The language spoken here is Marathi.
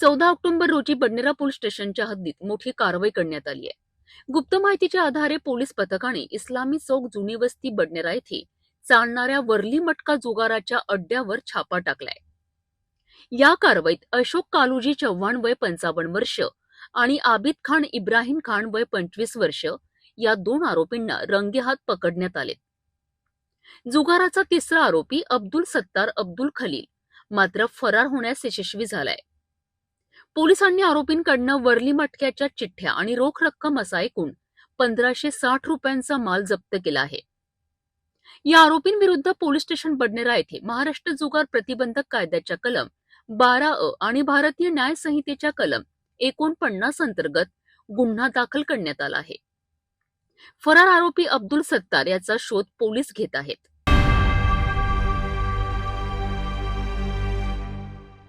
चौदा ऑक्टोबर रोजी बडनेरा पोलीस स्टेशनच्या हद्दीत मोठी कारवाई करण्यात आली आहे. गुप्त माहितीच्या आधारे पोलीस पथकाने इस्लामी चौक जुनी वस्ती बडनेरा येथे चालणाऱ्या वरली मटका जुगाराच्या अड्ड्यावर छापा टाकलाय. या कारवाईत अशोक कालूजी चव्हाण वय पंचावन्न वर्ष आणि आबिद खान इब्राहिम खान वय पंचवीस वर्ष या दोन आरोपींना रंगेहात पकडण्यात आले. जुगाराचा तिसरा आरोपी अब्दुल सत्तार अब्दुल खलील मात्र फरार होण्यास यशस्वी झालाय. पोलिसांनी आरोपींकडनं वरली मटक्याच्या चिठ्ठ्या आणि रोख रक्कम असा एकूण पंधराशे साठ रुपयांचा माल जप्त केला आहे. या आरोपींविरुद्ध पोलीस स्टेशन बडनेरा येथे महाराष्ट्र जुगार प्रतिबंधक कायद्याच्या कलम बारा अ आणि भारतीय न्याय संहितेच्या कलम एकोणपन्नास अंतर्गत गुन्हा दाखल करण्यात आला आहे. फरार आरोपी अब्दुल सत्तार याचा शोध पोलीस घेत आहेत.